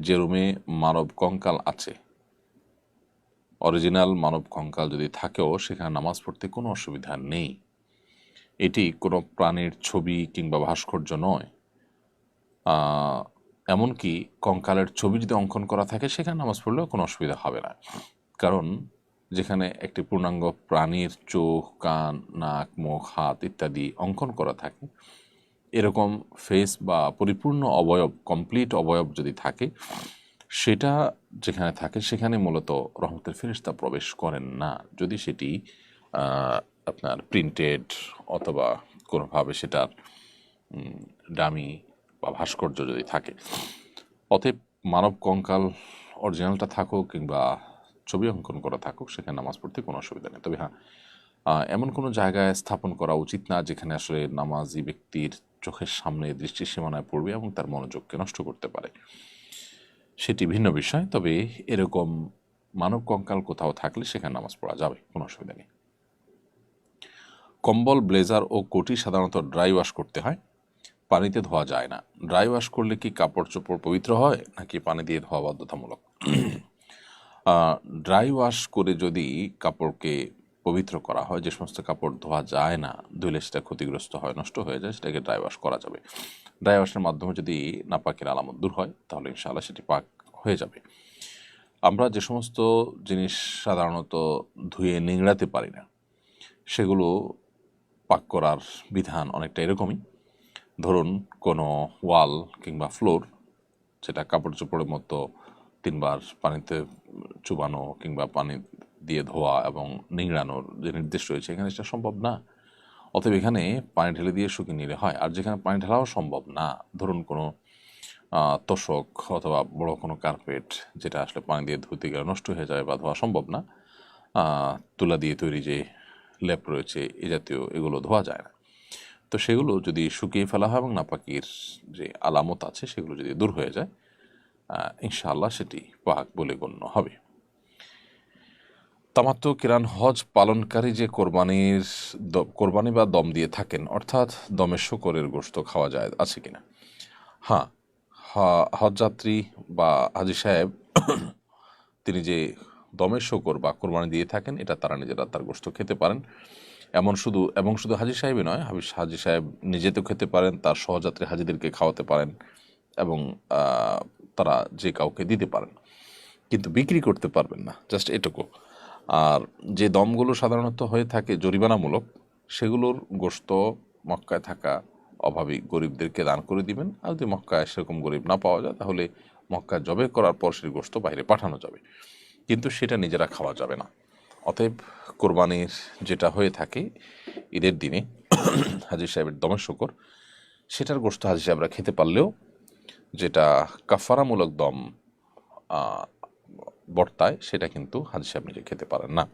যে রুমে মানব কঙ্কাল আছে। অরিজিনাল মানব কঙ্কাল যদি থাকেও, সেখানে নামাজ পড়তে কোনো অসুবিধা নেই। এটি কোনো প্রাণীর ছবি কিংবা ভাস্কর্য নয়। এমনকি কঙ্কালের ছবি যদি অঙ্কন করা থাকে, সেখানে নামাজ পড়লেও কোনো অসুবিধা হবে না। কারণ যেখানে একটি পূর্ণাঙ্গ প্রাণীর চোখ, কান, নাক, মুখ, হাত ইত্যাদি অঙ্কন করা থাকে এরকম ফেস বা পরিপূর্ণ অবয়ব কমপ্লিট অবয়ব যদি থাকে, সেটা যেখানে থাকে সেখানে মূলত রহমতের ফেরিস্তা প্রবেশ করেন না। যদি সেটি আপনার প্রিন্টেড অথবা কোনোভাবে সেটার ডামি বা ভাস্কর্য যদি থাকে, অতএব মানব কঙ্কাল অরিজিনালটা থাকুক কিংবা ছবি অঙ্কন করা থাকুক, সেখানে নামাজ পড়তে কোনো অসুবিধা নেই। তবে হ্যাঁ এমন কোনো জায়গায় স্থাপন করা উচিত না যেখানে আসলে নামাজি ব্যক্তির চোখের সামনে দৃষ্টির সীমানায় পড়বে এবং তার মনোযোগকে নষ্ট করতে পারে। সেটি ভিন্ন বিষয়, তবে এরকম মানব কঙ্কাল কোথাও থাকলে সেখানে নামাজ পড়া যাবে, কোনো অসুবিধা নেই। কম্বল, ব্লেজার ও কোটি সাধারণত ড্রাই ওয়াশ করতে হয়। পানিতে ধোয়া যায় না। ড্রাই ওয়াশ করলে কি কাপড় চোপড় পবিত্র হয়, নাকি পানি দিয়ে ধোয়া বাধ্যতামূলক? ড্রাই ওয়াশ করে যদি কাপড়কে পবিত্র করা হয়, যে সমস্ত কাপড় ধোয়া যায় না ধুলে সেটা ক্ষতিগ্রস্ত হয়, নষ্ট হয়ে যায়, সেটাকে ড্রাই ওয়াশ করা যাবে। ড্রাই ওয়াশের মাধ্যমে যদি নাপাকের আলামত দূর হয়, তাহলে ইনশাআল্লাহ সেটি পাক হয়ে যাবে। আমরা যে সমস্ত জিনিস সাধারণত ধুয়ে নিংড়াতে পারি না, সেগুলো পাক করার বিধান অনেকটা এরকমই। ধরুন, কোনো ওয়াল কিংবা ফ্লোর, যেটা কাপড় চোপড়ের মতো তিনবার পানিতে চুবানো কিংবা পানি দিয়ে ধোয়া এবং নিংড়ানোর যে নির্দেশ রয়েছে, এখানে সেটা সম্ভব না। অতএব এখানে পানি ঢেলে দিয়ে শুকিয়ে নিলে হয়। আর যেখানে পানি ঢালাও সম্ভব না, ধরুন কোনো তোষক অথবা বড় কোনো কার্পেট যেটা আসলে পানি দিয়ে ধুতে গেলে নষ্ট হয়ে যায় বা ধোয়া সম্ভব না তুলা দিয়ে তৈরি যে লেপ রয়েছে, এ জাতীয় এগুলো ধোয়া যায় না। তো সেগুলো যদি শুকিয়ে ফেলা হয় এবং নাপাকির যে আলামত আছে, সেগুলো যদি দূর হয়ে যায় ইনশাআল্লাহ সেটি পাক বলে গণ্য হবে। তামাত্ম কিরান হজ পালনকারী যে কোরবানির কোরবানি বা দম দিয়ে থাকেন, অর্থাৎ দমে শকরের গোস্ত খাওয়া যায়, আছে কিনা? হ্যাঁ হজযাত্রী বা হাজি সাহেব, তিনি যে দমে শকর বা কোরবানি দিয়ে থাকেন, এটা তারা নিজেরা তার গোস্ত খেতে পারেন। এমন শুধু, এবং শুধু হাজি সাহেবই নয় হাবিজ হাজি সাহেব নিজে তো খেতে পারেন, তার সহযাত্রী হাজিদেরকে খাওয়াতে পারেন এবং তারা যে কাউকে দিতে পারেন। কিন্তু বিক্রি করতে পারবেন না, জাস্ট এটুকু। আর যে দমগুলো সাধারণত হয়ে থাকে জরিমানামূলক, সেগুলোর গোশত মক্কায় থাকা অভাবী গরিবদেরকে দান করে দিবেন। আর যদি মক্কায় সেরকম গরিব না পাওয়া যায়, তাহলে মক্কায় জবে করার পর সেই গোস্ত বাইরে পাঠানো যাবে। কিন্তু সেটা নিজেরা খাওয়া যাবে না। অতএব কোরবানির যেটা হয়ে থাকে ঈদের দিনে হাজির সাহেবের দমের শকর, সেটার গোশত হাজির সাহেবরা খেতে পারলেও যেটা কাফারামূলক দম বর্তায় সেটা কিন্তু হাজি সাহেব নিজে খেতে পারেন না।